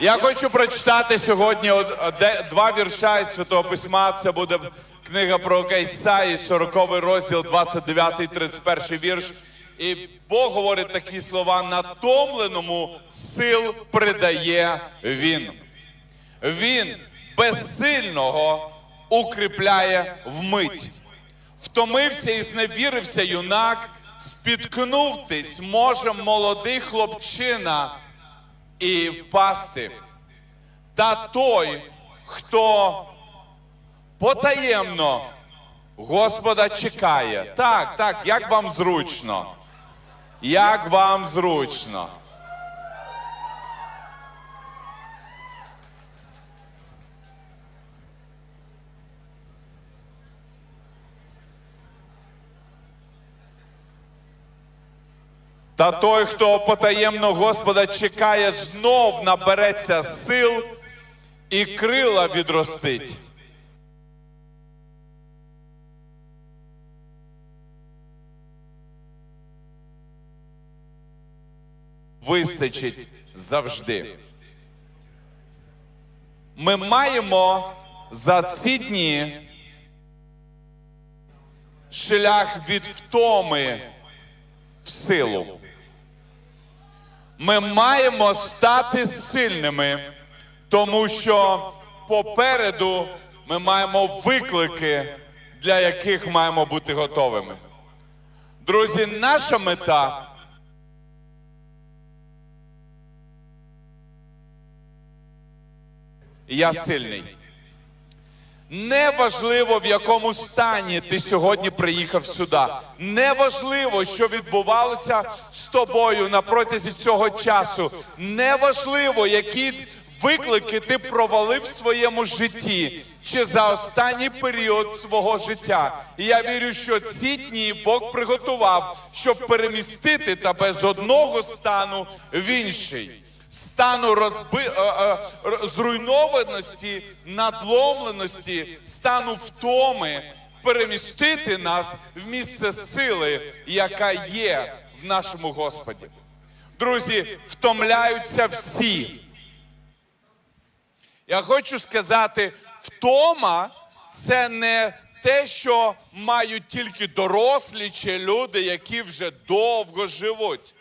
Я хочу прочитати сьогодні два вірша із Святого Письма. Це буде книга про Ісаї, 40 розділ, 29 31 вірш. І Бог говорить такі слова: натомленому сил придає він. Він безсильного укріпляє вмить. Втомився і зневірився юнак, спіткнувтись може молодий хлопчина і впасти. Та той, хто потаємно Господа чекає. Так, так, як вам зручно? Як вам зручно? Та той, хто потаємно Господа чекає, знов набереться сил і крила відростить. Вистачить завжди. Ми маємо за ці дні шлях від втоми в силу. Ми маємо стати сильними, тому що попереду ми маємо виклики, для яких маємо бути готовими. Друзі, наша мета я сильний. Неважливо, в якому стані ти сьогодні приїхав сюди. Неважливо, що відбувалося з тобою на протязі цього часу. Неважливо, які виклики ти провалив в своєму житті чи за останній період свого життя. Я вірю, що ці дні Бог приготував, щоб перемістити тебе з одного стану в інший стану розби... е, е, зруйнованості, надломленості, стану втоми, перемістити нас в місце сили, яка є в нашому Господі. Друзі, втомляються всі. Я хочу сказати, втома це не те, що мають тільки дорослі чи люди, які вже довго живуть.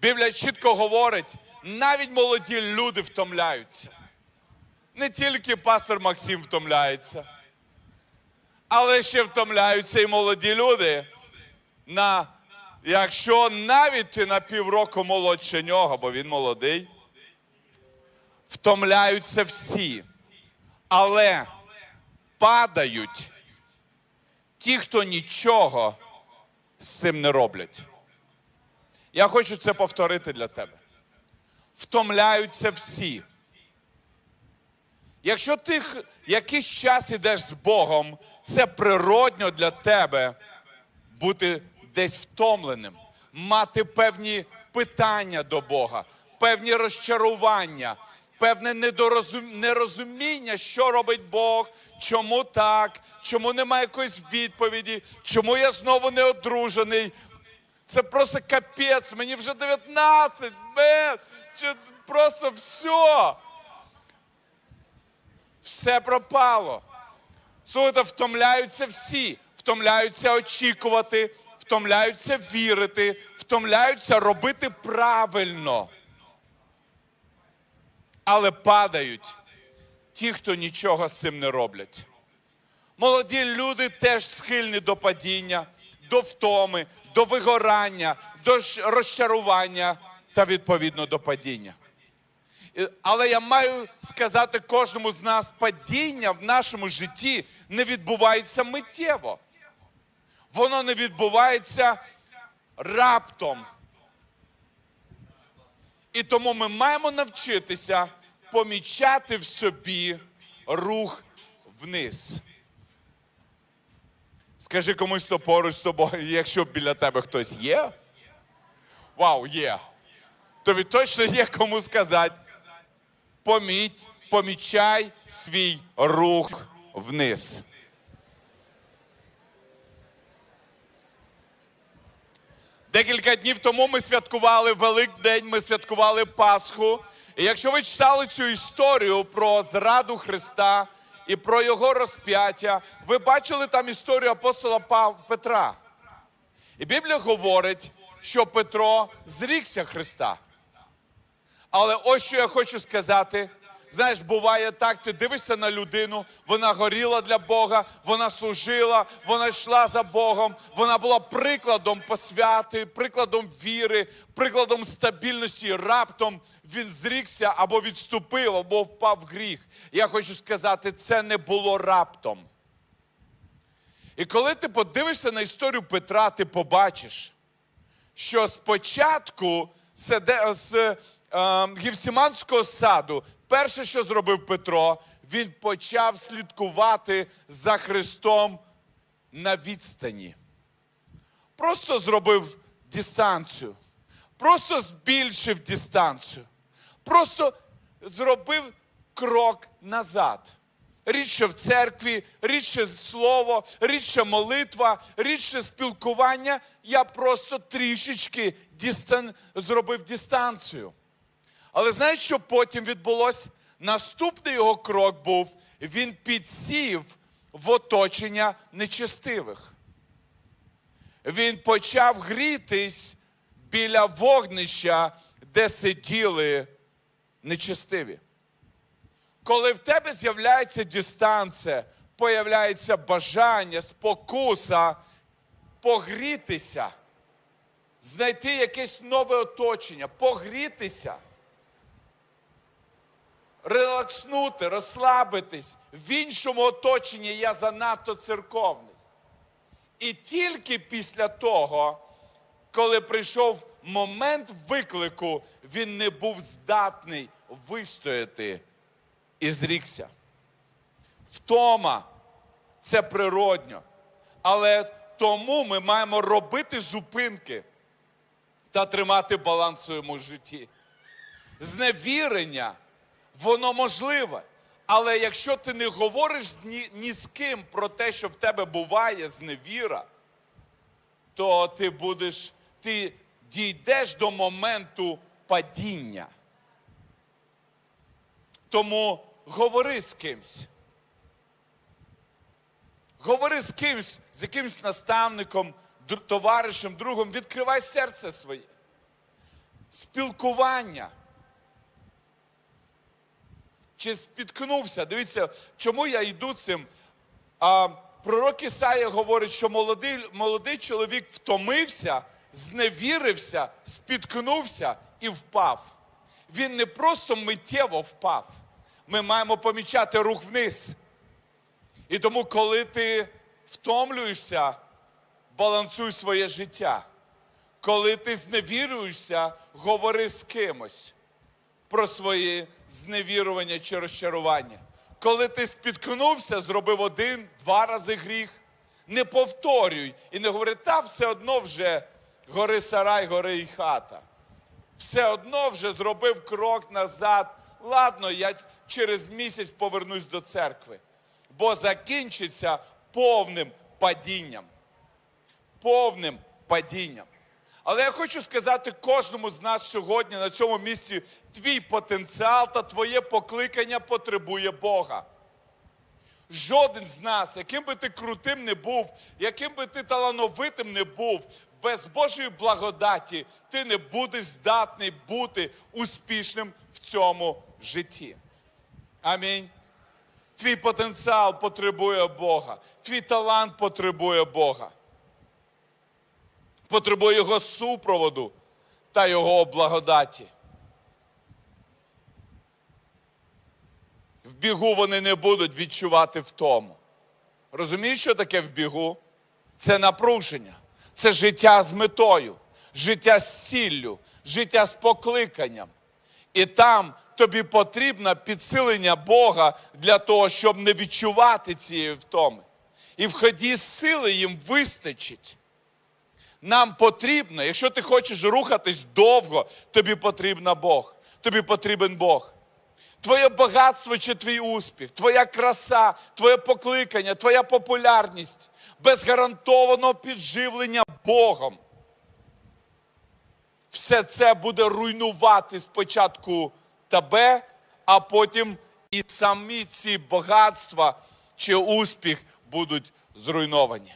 Біблія чітко говорить, навіть молоді люди втомляються. Не тільки пастор Максим втомляється, але ще втомляються і молоді люди. На, якщо навіть ти на півроку молодше нього, бо він молодий, втомляються всі. Але падають ті, хто нічого з цим не роблять. Я хочу це повторити для тебе. Втомляються всі. Якщо ти якийсь час ідеш з Богом, це природньо для тебе бути десь втомленим, мати певні питання до Бога, певні розчарування, певне нерозуміння, що робить Бог, чому так, чому немає якоїсь відповіді, чому я знову не одружений. Це просто капець, мені вже 19, мен, чи просто все. Все пропало. Слухайте, втомляються всі, втомляються очікувати, втомляються вірити, втомляються робити правильно. Але падають ті, хто нічого з цим не роблять. Молоді люди теж схильні до падіння, до втоми, до вигорання, до розчарування та відповідно до падіння. Але я маю сказати кожному з нас, падіння в нашому житті не відбувається миттєво. Воно не відбувається раптом. І тому ми маємо навчитися помічати в собі рух вниз. Скажи комусь, хто поруч з тобою, якщо біля тебе хтось є. Вау, є. Тобі точно є кому сказати. Поміть, помічай свій рух вниз. Декілька днів тому ми святкували Великдень, ми святкували Пасху. І якщо ви читали цю історію про зраду Христа і про його розп'яття, ви бачили там історію апостола Петра. І Біблія говорить, що Петро зрікся Христа. Але ось що я хочу сказати. Знаєш, буває так, ти дивишся на людину, вона горіла для Бога, вона служила, вона йшла за Богом, вона була прикладом посвяти, прикладом віри, прикладом стабільності. Раптом він зрікся або відступив, або впав в гріх. Я хочу сказати, це не було раптом. І коли ти подивишся на історію Петра, ти побачиш, що спочатку з Гівсіманського саду, перше, що зробив Петро, він почав слідкувати за Христом на відстані. Просто зробив дистанцію, просто збільшив дистанцію, просто зробив крок назад. Рідше в церкві, рідше слово, рідше молитва, рідше спілкування. Я просто трішечки дістан... зробив дистанцію. Але знаєш, що потім відбулося? Наступний його крок був: він підсів в оточення нечестивих. Він почав грітись біля вогнища, де сиділи нечестиві. Коли в тебе з'являється дистанція, появляється бажання, спокуса погрітися, знайти якесь нове оточення, погрітися, релакснути, розслабитись. В іншому оточенні я занадто церковний. І тільки після того, коли прийшов момент виклику, він не був здатний вистояти і зрікся. Втома це природньо. Але тому ми маємо робити зупинки та тримати баланс в своєму житті. Зневірення, воно можливе. Але якщо ти не говориш ні, ні з ким про те, що в тебе буває зневіра, то ти будеш, ти дійдеш до моменту падіння. Тому говори з кимсь. Говори з кимсь, з якимсь наставником, товаришем, другом, відкривай серце своє. Спілкування. Чи спіткнувся? Дивіться, чому я йду цим? А, пророк Ісая говорить, що молодий, молодий чоловік втомився, зневірився, спіткнувся і впав. Він не просто миттєво впав. Ми маємо помічати рух вниз. І тому, коли ти втомлюєшся, балансуй своє життя. Коли ти зневірюєшся, говори з кимось про свої зневірування чи розчарування. Коли ти спіткнувся, зробив один, два рази гріх, не повторюй і не говори, та все одно вже гори сарай, гори і хата. Все одно вже зробив крок назад. Ладно, я через місяць повернусь до церкви, бо закінчиться повним падінням. Повним падінням. Але я хочу сказати кожному з нас сьогодні на цьому місці, твій потенціал та твоє покликання потребує Бога. Жоден з нас, яким би ти крутим не був, яким би ти талановитим не був, без Божої благодаті ти не будеш здатний бути успішним в цьому житті. Амінь. Твій потенціал потребує Бога, твій талант потребує Бога. Потребує Його супроводу та Його благодаті. В бігу вони не будуть відчувати втому. Розумієш, що таке в бігу? Це напруження, це життя з метою, життя з сіллю, життя з покликанням. І там тобі потрібно підсилення Бога для того, щоб не відчувати цієї втоми. І в ході сили їм вистачить. Нам потрібно, якщо ти хочеш рухатись довго, тобі потрібен Бог. Тобі потрібен Бог. Твоє багатство чи твій успіх, твоя краса, твоє покликання, твоя популярність без гарантованого підживлення Богом. Все це буде руйнувати спочатку тебе, а потім і самі ці багатства чи успіх будуть зруйновані.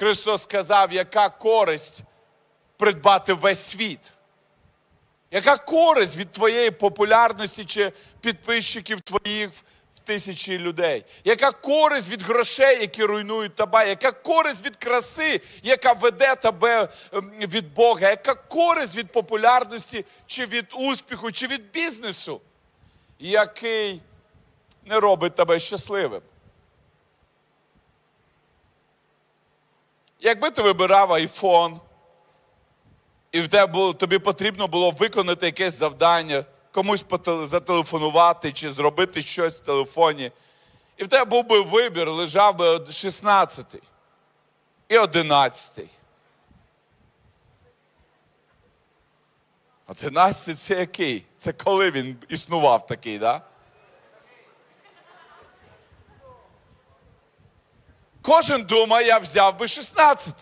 Христос сказав, яка користь придбати весь світ. Яка користь від твоєї популярності чи підписчиків твоїх в тисячі людей? Яка користь від грошей, які руйнують тебе? Яка користь від краси, яка веде тебе ем, від Бога? Яка користь від популярності, чи від успіху, чи від бізнесу, який не робить тебе щасливим? Якби ти вибирав айфон, і в тебе було, тобі потрібно було виконати якесь завдання, комусь зателефонувати чи зробити щось в телефоні. І в тебе був би вибір, лежав би 16 і 11. 11 це який? Це коли він існував такий, так? Да? Кожен думає, я взяв би 16.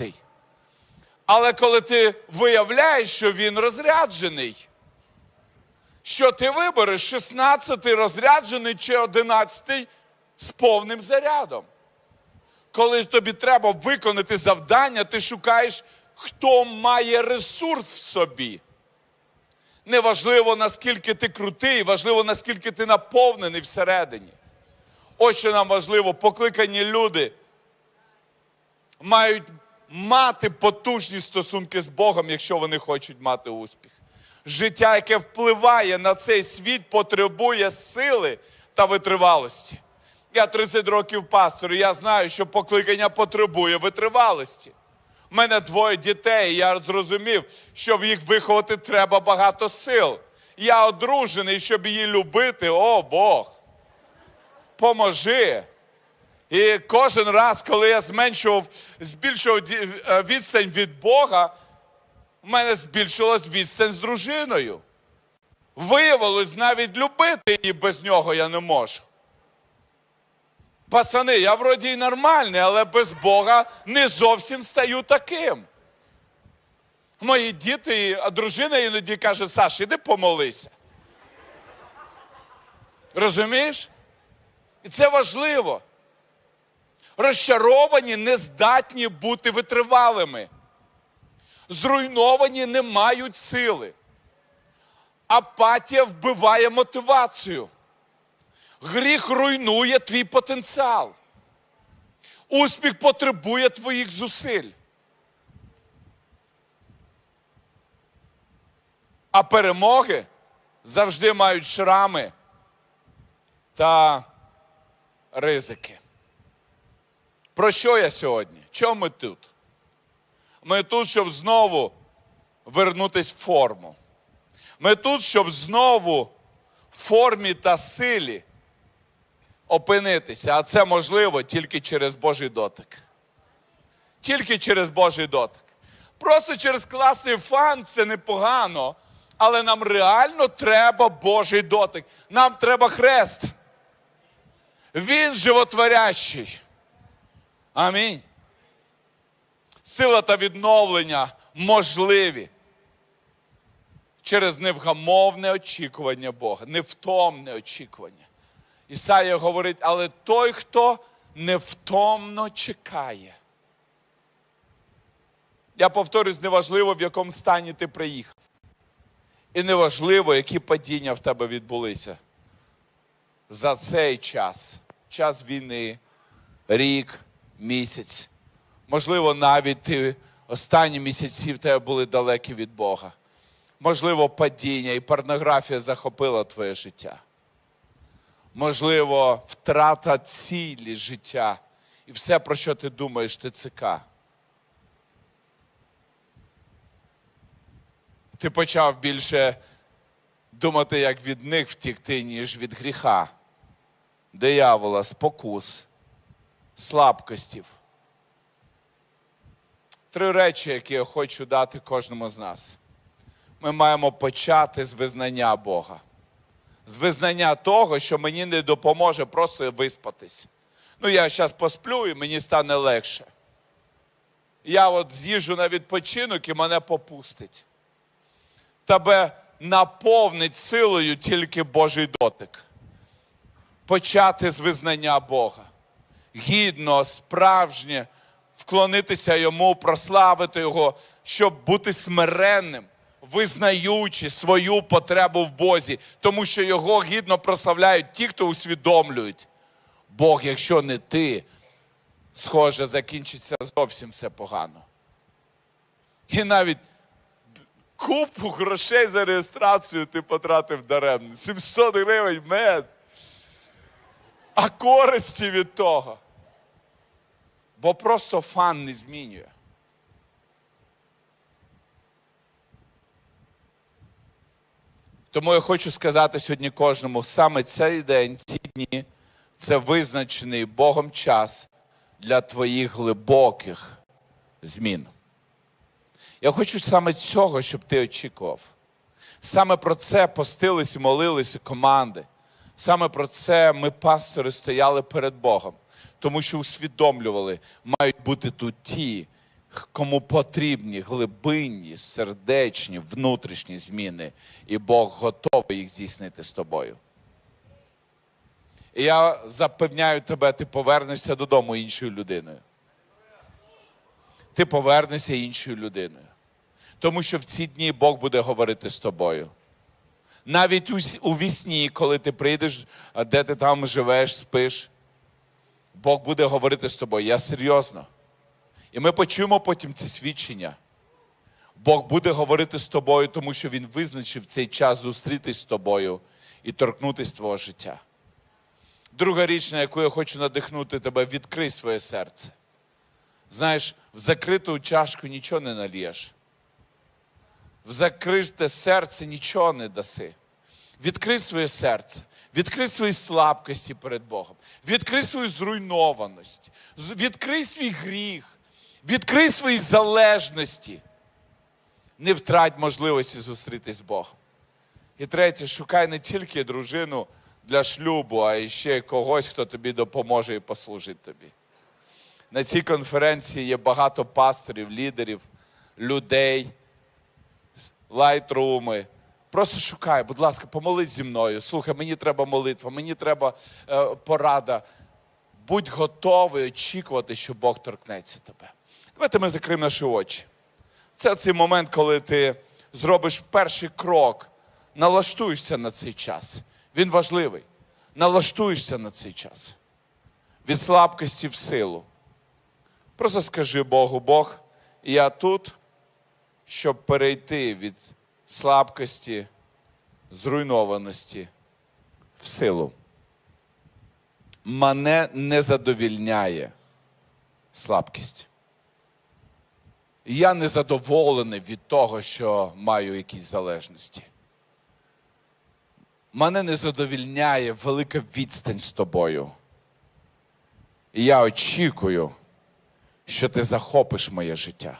Але коли ти виявляєш, що він розряджений, що ти вибереш 16 розряджений чи 11 з повним зарядом. Коли тобі треба виконати завдання, ти шукаєш, хто має ресурс в собі. Неважливо, наскільки ти крутий, важливо, наскільки ти наповнений всередині. Ось що нам важливо, покликані люди мають мати потужні стосунки з Богом, якщо вони хочуть мати успіх. Життя, яке впливає на цей світ, потребує сили та витривалості. Я 30 років пастор, і я знаю, що покликання потребує витривалості. У мене двоє дітей, і я зрозумів, щоб їх виховати, треба багато сил. Я одружений, щоб її любити, о Бог. Поможи. І кожен раз, коли я зменшував, збільшував е, відстань від Бога, у мене збільшилась відстань з дружиною. Виявилось, навіть любити її без нього я не можу. Пацани, я вроді й нормальний, але без Бога не зовсім стаю таким. Мої діти, а дружина іноді каже: Саш, іди помолися. Розумієш? І це важливо. Розчаровані не здатні бути витривалими. Зруйновані не мають сили. Апатія вбиває мотивацію. Гріх руйнує твій потенціал. Успіх потребує твоїх зусиль. А перемоги завжди мають шрами та ризики. Про що я сьогодні? Чому ми тут? Ми тут, щоб знову вернутись в форму. Ми тут, щоб знову в формі та силі опинитися. А це можливо тільки через Божий дотик. Тільки через Божий дотик. Просто через класний фан це непогано, але нам реально треба Божий дотик. Нам треба хрест. Він животворящий. Амінь. Сила та відновлення можливі через невгамовне очікування Бога, невтомне очікування. Ісая говорить, але той, хто невтомно чекає. Я повторюсь, неважливо, в якому стані ти приїхав. І неважливо, які падіння в тебе відбулися. За цей час, час війни, рік, місяць. Можливо, навіть ти останні місяці в тебе були далекі від Бога. Можливо, падіння і порнографія захопила твоє життя. Можливо, втрата цілі життя і все, про що ти думаєш, ТЦК. Ти почав більше думати, як від них втікти, ніж від гріха, диявола, спокус, слабкостів. Три речі, які я хочу дати кожному з нас. Ми маємо почати з визнання Бога, з визнання того, що мені не допоможе просто виспатись. Ну, я зараз посплю і мені стане легше. Я от з'їжджу на відпочинок і мене попустить. Тебе наповнить силою тільки Божий дотик. Почати з визнання Бога. Гідно, справжнє, вклонитися йому, прославити Його, щоб бути смиренним, визнаючи свою потребу в Бозі, тому що Його гідно прославляють ті, хто усвідомлюють. Бог, якщо не ти, схоже, закінчиться зовсім все погано. І навіть купу грошей за реєстрацію ти потратив даремно. 700 гривень мед. А користі від того. Бо просто фан не змінює. Тому я хочу сказати сьогодні кожному, саме цей день, ці дні, це визначений Богом час для твоїх глибоких змін. Я хочу саме цього, щоб ти очікував. Саме про це постились і молилися команди. Саме про це ми, пастори, стояли перед Богом, тому що усвідомлювали, мають бути тут ті, кому потрібні глибинні, сердечні, внутрішні зміни, і Бог готовий їх здійснити з тобою. І я запевняю тебе, ти повернешся додому іншою людиною. Ти повернешся іншою людиною. Тому що в ці дні Бог буде говорити з тобою. Навіть у, вісні, коли ти прийдеш, де ти там живеш, спиш, Бог буде говорити з тобою. Я серйозно. І ми почуємо потім це свідчення. Бог буде говорити з тобою, тому що Він визначив цей час зустрітись з тобою і торкнутись твого життя. Друга річ, на яку я хочу надихнути тебе, відкрий своє серце. Знаєш, в закриту чашку нічого не нальєш. В закрите серце нічого не даси. Відкрий своє серце, відкрий свої слабкості перед Богом, відкрий свою зруйнованість, відкрий свій гріх, відкрий свої залежності. Не втрать можливості зустрітись з Богом. І третє, шукай не тільки дружину для шлюбу, а й ще когось, хто тобі допоможе і послужить тобі. На цій конференції є багато пасторів, лідерів, людей, лайтруми. Просто шукай, будь ласка, помолись зі мною. Слухай, мені треба молитва, мені треба е, порада. Будь готовий очікувати, що Бог торкнеться тебе. Давайте ми закриємо наші очі. Це цей момент, коли ти зробиш перший крок, налаштуєшся на цей час. Він важливий. Налаштуєшся на цей час. Від слабкості в силу. Просто скажи Богу, Бог, я тут, щоб перейти від слабкості, зруйнованості в силу. Мене не задовільняє слабкість. Я не задоволений від того, що маю якісь залежності. Мене не задовільняє велика відстань з тобою. І я очікую, що ти захопиш моє життя.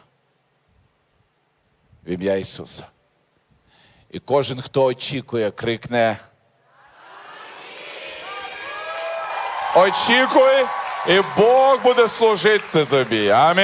В ім'я Ісуса. І кожен, хто очікує, крикне. Очікуй, і Бог буде служити тобі. Амінь.